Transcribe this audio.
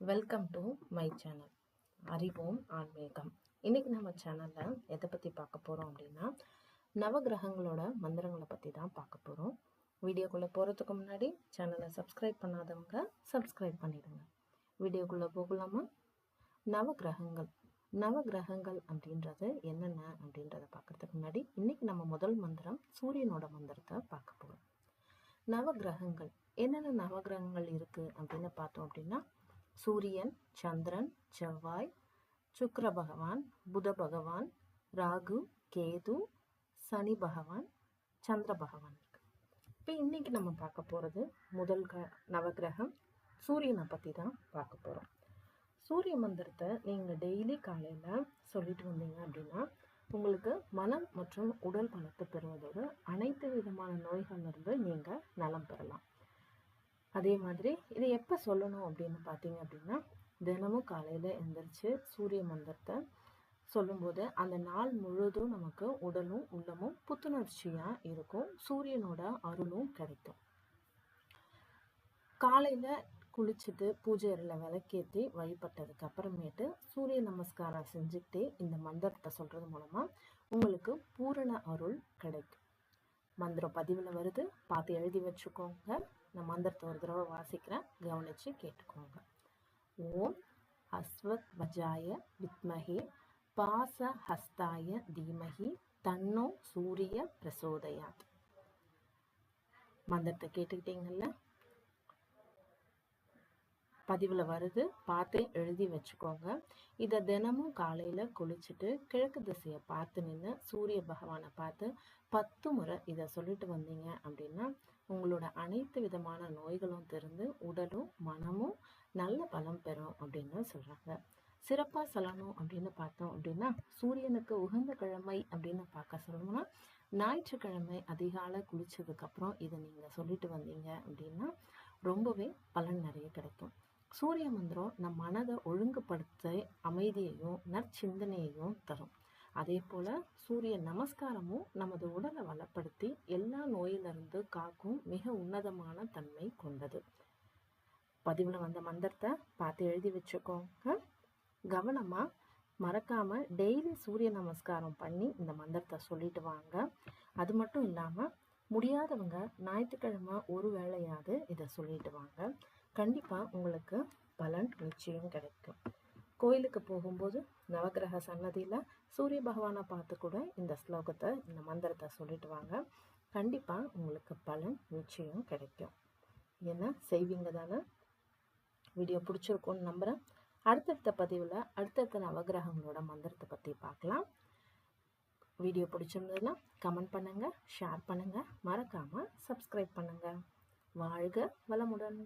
Welcome to my channel அறிவோம் ஆன்மீகம். இன்றைக்கி நம்ம சேனலில் எதை பற்றி பார்க்க போகிறோம் அப்படின்னா நவகிரகங்களோட மந்திரங்களை பற்றி தான் பார்க்க போகிறோம் வீடியோக்குள்ளே போகிறதுக்கு முன்னாடி சேனலை சப்ஸ்கிரைப் பண்ணாதவங்க சப்ஸ்கிரைப் பண்ணிடுங்க. வீடியோக்குள்ளே போகலாமா? நவகிரகங்கள். நவகிரகங்கள் அப்படின்றது என்னென்ன அப்படின்றத பார்க்கறதுக்கு முன்னாடி இன்றைக்கி நம்ம முதல் மந்திரம் சூரியனோட மந்திரத்தை பார்க்க போகிறோம் நவகிரகங்கள். என்னென்ன நவகிரகங்கள் இருக்குது அப்படின்னு பார்த்தோம் அப்படின்னா சூரியன் சந்திரன் செவ்வாய் சுக்கர பகவான் புத பகவான் ராகு கேது சனி பகவான் சந்திர பகவான் இருக்கு. இப்போ இன்னைக்கு நம்ம பார்க்க போகிறது முதல் க நவகிரகம் சூரியனை பற்றி தான் பார்க்க போகிறோம் சூரிய மந்திரத்தை நீங்கள் டெய்லி காலையில் சொல்லிட்டு வந்தீங்க அப்படின்னா உங்களுக்கு மனம் மற்றும் உடல் பலத்தை பெறுவதோடு அனைத்து விதமான நோய்கள்லேருந்து நீங்கள் நலம் பெறலாம். அதே மாதிரி இதை எப்போ சொல்லணும் அப்படின்னு பார்த்தீங்க அப்படின்னா தினமும் காலையில் எழுந்திரிச்சு சூரிய மந்திரத்தை சொல்லும்போது அந்த நாள் முழுதும் நமக்கு உடலும் உள்ளமும் புத்துணர்ச்சியாக இருக்கும் சூரியனோட அருளும் கிடைக்கும். காலையில் குளிச்சுட்டு பூஜை அறையில் விளக்கேற்றி வழிபட்டதுக்கு அப்புறமேட்டு சூரிய நமஸ்காரம் செஞ்சுக்கிட்டே இந்த மந்திரத்தை சொல்கிறது மூலமாக உங்களுக்கு பூரண அருள் கிடைக்கும். மந்திரம் பதிவில் வருது. பார்த்து எழுதி வச்சுக்கோங்க. நான் மந்திரத்தை ஒரு தடவை வாசிக்கிறேன். கவனித்து கேட்டுக்கோங்க. ஓம் அஸ்வத் வஜாய வித்மகே பாச ஹஸ்தாய தீமகி தன்னோ சூரிய பிரசோதயாத். மந்திரத்தை கேட்டுக்கிட்டீங்கல்ல? பதிவில் வருது. பார்த்து எழுதி வச்சுக்கோங்க. இதை தினமும் காலையில் குளிச்சுட்டு கிழக்கு திசையை பார்த்து நின்று சூரிய பகவானை பார்த்து பத்து முறை இதை சொல்லிட்டு வந்தீங்க அப்படின்னா உங்களோட அனைத்து விதமான நோய்களும் திறந்து உடலும் மனமும் நல்ல பலம் பெறும் அப்படின்னு சொல்கிறாங்க சிறப்பாக சொல்லணும் அப்படின்னு பார்த்தோம் அப்படின்னா சூரியனுக்கு உகந்த கிழமை அப்படின்னு பார்க்க சொல்லணும்னா ஞாயிற்றுக்கிழமை அதிகாலை குளிச்சதுக்கப்புறம் இதை நீங்கள் சொல்லிட்டு வந்தீங்க அப்படின்னா ரொம்பவே பலன் நிறைய கிடைக்கும். சூரிய மந்திரம் நம் மனதை ஒழுங்குபடுத்த அமைதியையும் நற்சிந்தனையையும் தரும். அதே போல் சூரிய நமஸ்காரமும் நமது உடலை வளப்படுத்தி எல்லா நோயிலிருந்து காக்கும் மிக உன்னதமான தன்மை கொண்டது. பதிவில் வந்த மந்திரத்தை பார்த்து எழுதி வச்சுக்கோங்க. கவனமாக மறக்காமல் டெய்லி சூரிய நமஸ்காரம் பண்ணி இந்த மந்திரத்தை சொல்லிட்டு வாங்க. அது மட்டும் இல்லாமல் முடியாதவங்க ஞாயிற்றுக்கிழமை ஒரு வேளையாவது இதை சொல்லிட்டு வாங்க. கண்டிப்பாக உங்களுக்கு பலன் நிச்சயம் கிடைக்கும். கோயிலுக்கு போகும்போது நவகிரக சன்னதியில் சூரிய பகவானை பார்த்து கூட இந்த ஸ்லோகத்தை இந்த மந்திரத்தை சொல்லிட்டு வாங்க. கண்டிப்பாக உங்களுக்கு பலன் நிச்சயம் கிடைக்கும். என்ன? செய்வீங்க தானே? வீடியோ பிடிச்சிருக்கும்னு நம்புகிறேன் அடுத்தடுத்த பதிவில் அடுத்தடுத்த நவகிரகங்களோட மந்திரத்தை பற்றி பார்க்கலாம். வீடியோ பிடிச்சிருந்ததுன்னா கமெண்ட் பண்ணுங்கள் ஷேர் பண்ணுங்கள் மறக்காமல் சப்ஸ்கிரைப் பண்ணுங்கள் வாழ்க வளமுடன்.